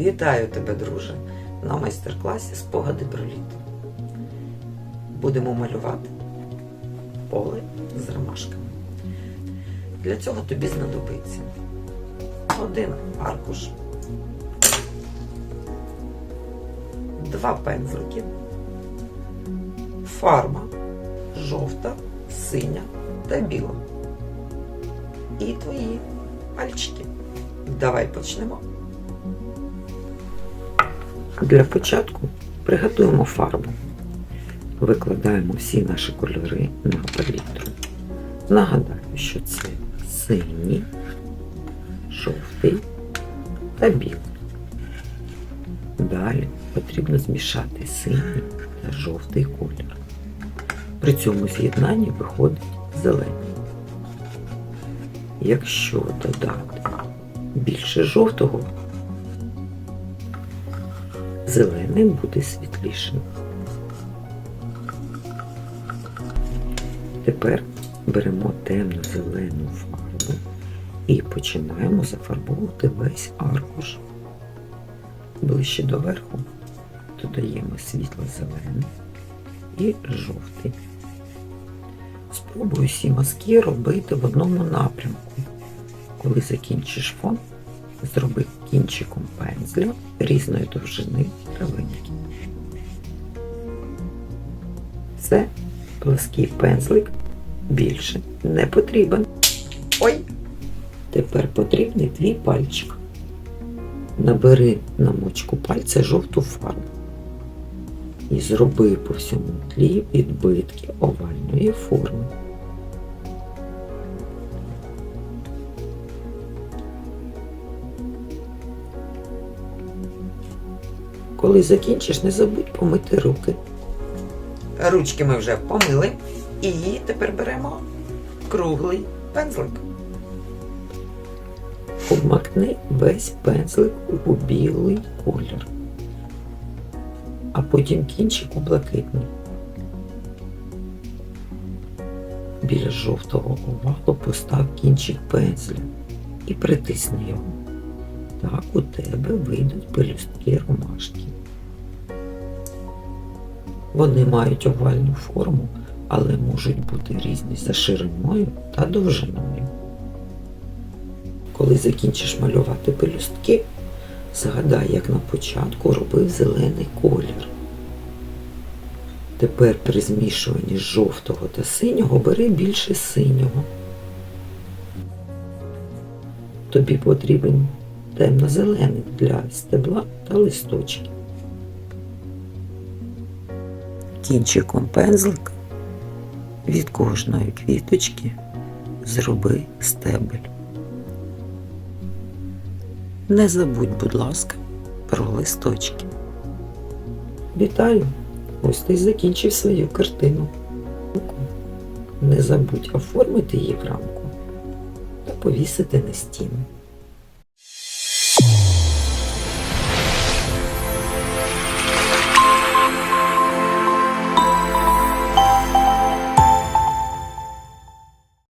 Вітаю тебе, друже, на майстер-класі Спогади про літо. Будемо малювати поле з ромашками. Для цього тобі знадобиться один аркуш, два пензлики, фарба жовта, синя та біла. І твої пальчики. Давай почнемо. Для початку приготуємо фарбу. Викладаємо всі наші кольори на палітру. Нагадаю, що це синій, жовтий та білий. Далі потрібно змішати синій та жовтий колір. При цьому з'єднанні виходить зелений. Якщо додати більше жовтого, зелений буде світлішим. Тепер беремо темно-зелену фарбу і починаємо зафарбовувати весь аркуш. Ближче до верху додаємо світло-зелений і жовтий. Спробуй всі мазки робити в одному напрямку. Коли закінчиш фон, зроби кінчиком пензля різної довжини травинки. Це плоский пензлик більше не потрібен. Ой! Тепер потрібний твій пальчик. Набери на мочку пальця жовту фарбу і зроби по всьому тлі відбитки овальної форми. Коли закінчиш, не забудь помити руки. Ручки ми вже помили. І тепер беремо круглий пензлик. Обмакни весь пензлик у білий колір, а потім кінчик у блакитний. Біля жовтого овалу постав кінчик пензля і притисни його. Так у тебе вийдуть пелюстки ромашки. Вони мають овальну форму, але можуть бути різні за шириною та довжиною. Коли закінчиш малювати пелюстки, згадай, як на початку робив зелений колір. Тепер при змішуванні жовтого та синього бери більше синього. Тобі потрібен темно-зелений для стебла та листочків. Кінчиком пензлика від кожної квіточки зроби стебель. Не забудь, будь ласка, про листочки. Вітаю! Ось ти закінчив свою картину. Не забудь оформити її в рамку та повісити на стіну.